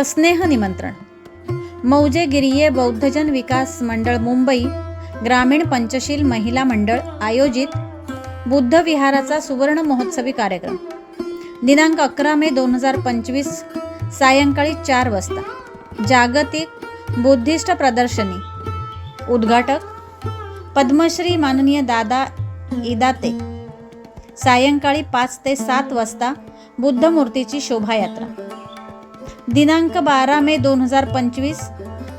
सस्नेह निमंत्रण. मौजे गिरिये बौद्धजन विकास मंडळ मुंबई ग्रामीण पंचशील महिला मंडळ आयोजित बुद्ध विहाराचा सुवर्ण महोत्सवी कार्यक्रम. दिनांक अकरा मे दोन हजार पंचवीस सायंकाळी चार वाजता. जागतिक बुद्धिस्ट प्रदर्शनी. उद्घाटक पद्मश्री माननीय दादा इदाते. सायंकाळी पाच ते सात वाजता बुद्ध मूर्तीची शोभायात्रा. दिनांक बारा मे दोन हजार पंचवीस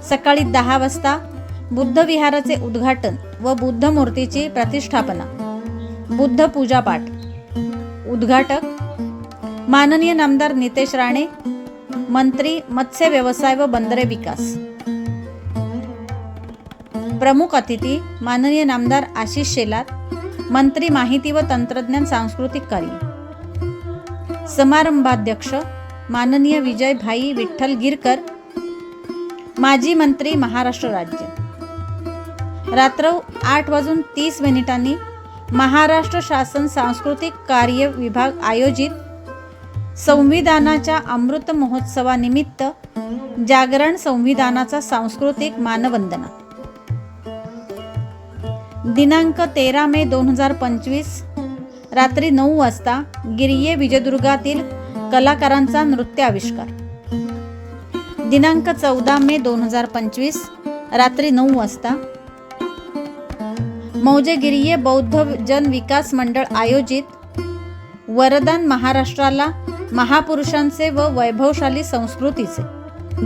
सकाळी दहा वाजता बुद्ध विहाराचे उद्घाटन व बुद्ध मूर्तीची प्रतिष्ठापना. बुद्ध पूजापाठ उद्घाटक माननीय नामदार नितेश राणे मंत्री मत्स्य व्यवसाय व बंदरे विकास. प्रमुख अतिथी माननीय नामदार आशिष शेलार मंत्री माहिती व तंत्रज्ञान सांस्कृतिक कार्य. समारंभाध्यक्ष माननीय विजय भाई विठ्ठल गिरकर माजी मंत्री महाराष्ट्र राज्य. रात्र आठ वाजून तीस मिनिटांनी महाराष्ट्र शासन सांस्कृतिक कार्य विभाग आयोजित संविधानाच्या अमृत महोत्सवानिमित्त जागरण संविधानाचा सांस्कृतिक मानवंदना. दिनांक तेरा मे दोन हजार पंचवीस रात्री नऊ वाजता गिरिये विजयदुर्गातील कलाकारांचा नृत्य आविष्कार दिनांक चौदा मे दोन हजार पंचवीस रात्री नऊ वाजता. मौजेगिरीय बौद्ध जन विकास मंडळ आयोजित वरदान महाराष्ट्राला महापुरुषांचे व वैभवशाली संस्कृतीचे.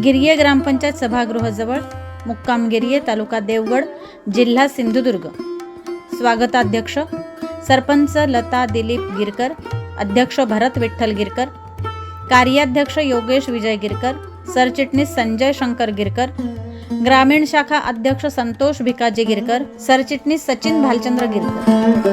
गिरिये ग्रामपंचायत सभागृहाजवळ मुक्काम गिरिये तालुका देवगड जिल्हा सिंधुदुर्ग. स्वागताध्यक्ष सरपंच लता दिलीप गिरकर अध्यक्ष भरत विठ्ठल गिरकर कार्याध्यक्ष योगेश विजय गिरकर सरचिटणीस संजय शंकर गिरकर, ग्रामीण शाखा अध्यक्ष संतोष भिकाजी गिरकर, सरचिटणीस सचिन भालचंद्र गिरकर।